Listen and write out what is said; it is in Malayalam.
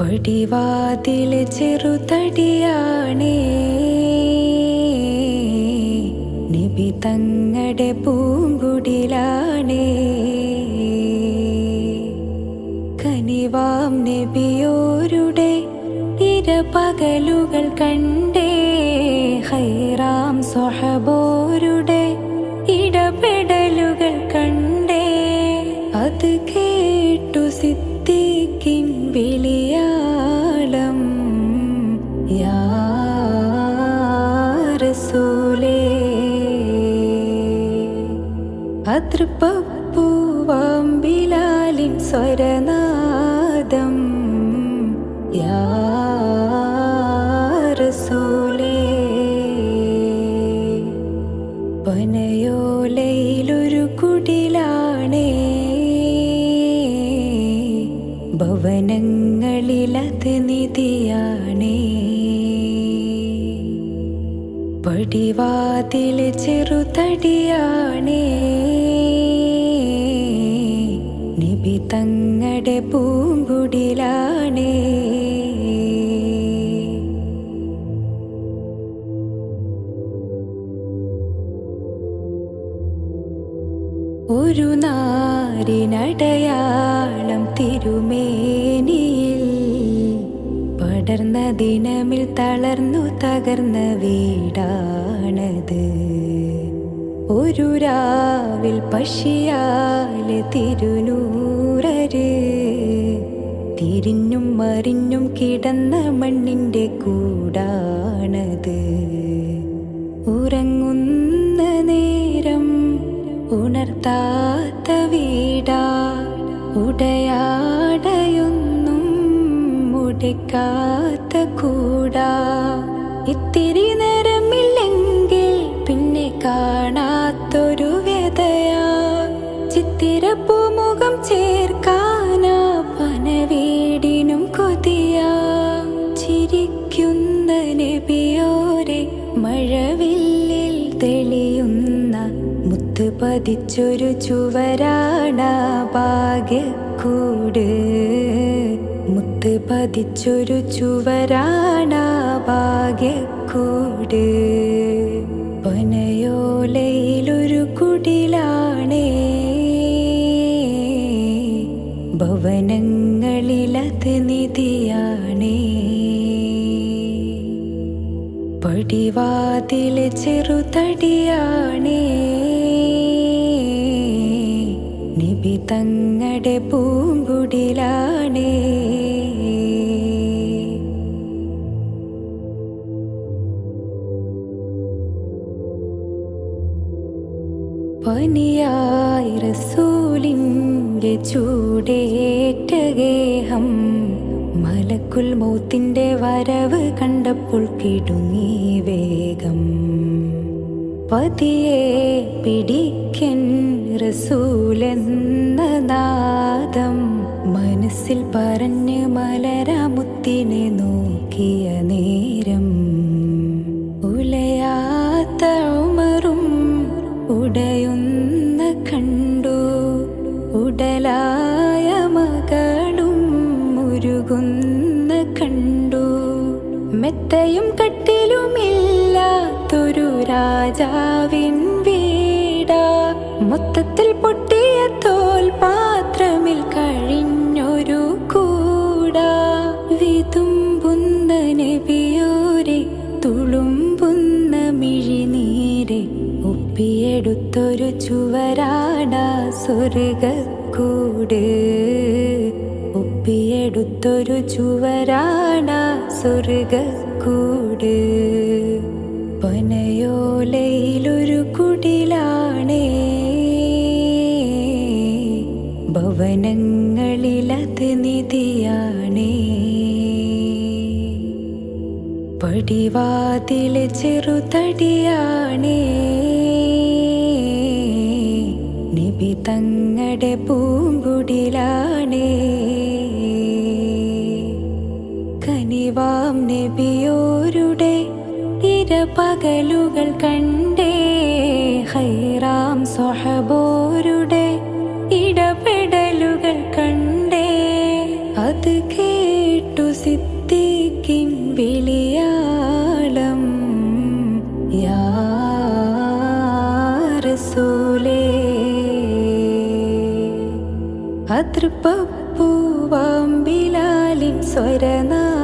പടിവാതിൽ ചെറുതടിയാണേ. നബി തങ്ങടെ പൂങ്കുടിലാണേ. കനിവാം നബിയോരുടെ ഇരപകലുകൾ കണ്ടേ. ഹൈറാം സ്വഹബോരുടെ അതൃപ്പൂവാം ബിലാലിൻ പടിവാതിൽ ചെറുതടിയാണേ. നബി തങ്ങടെ പൂങ്കുടിലാണേ. ഒരു നാരിനടയാളം തിരുമേനിയിൽ പടർന്ന ദിനമിൽ തളർന്നു തകർന്ന വീടാണത്. ഒരു രാവിൽ പശിയാൽ തിരുനൂറര്. തിരിഞ്ഞും മറിഞ്ഞും കിടന്ന മണ്ണിന്റെ കൂടാണത്. ഉറങ്ങുന്ന നേരം ഉണർത്താത്ത വീടാ. ഉടയാടയൊന്നും മുടക്കാത്ത കൂടാ. ഇത്തിരി നേരമില്ലെങ്കിൽ പിന്നെ കാണാത്തൊരു വ്യതയാ. ചിത്തിരപ്പൂമുഖം ചേർക്കാനാ പനവീടിനും കൊതിയാ. ചിരിക്കുന്ന നബിയോരെ മഴവില്ലിൽ തെളിയുന്ന മുത്ത് പതിച്ചൊരു ചുവരാണ ഭാഗ്യക്കൂട്. മുത്ത് പതിച്ചൊരു ചുവരാണ ഭാഗ്യക്കൂട് പനയോലയിലൊരു കുടിലാണേ. ഭവനങ്ങളിലത് നിധിയാണേ. പടിവാതിൽ ചെറുതടിയാണേ. നിബിതങ്ങടെ പൂങ്കുടിലാണേ. പനിയായി റസൂലിന്റെ ചൂടേറ്റ ഗേഹം മലക്കുൽ മൗത്തിന്റെ വരവ് കണ്ടപ്പോൾ കിടുങ്ങി വേഗം. പതിയെ പിടിക്കൻ റസൂലെന്ന നാദം. മനസ്സിൽ പറഞ്ഞ് മലരാമുത്തിനെ നോക്കിയ നേരം മെത്തയും കട്ടിലുമില്ലാത്തൊരു രാജാവിൻ വീടാ. മൊത്തത്തിൽ പൊട്ടിയ തോൽ പാത്രമിൽ കഴിഞ്ഞൊരു കൂടാ. വിതുമ്പുന്ന നബിയോരെ തുളുമ്പുന്ന മിഴിനീരെ ഒപ്പിയെടുത്തൊരു ചുവരാട സ്വർഗക്കൂട് ഒപ്പിയെടുത്തൊരു ചുവരാണ സ്വർഗക്കൂട് പനയോലയിലൊരു കുടിലാണേ. ഭവനങ്ങളിലത് നിധിയാണേ. പടിവാതിൽ ചെറുതടിയാണേ. നബി തങ്ങടെ കനിവാം നബിയോരുടെ ഇരപകലുകൾ കണ്ടേ. ഹൈറാം സ്വഹബോരുടെ ഇടപെടലുകൾ കണ്ടേ. അത് കേട്ടു സിദ്ധിക്കിൻ വിളിയാളം യാസൂലേ അതൃപ്പൂവാം ബിലാലിൻ സ്വരനാദം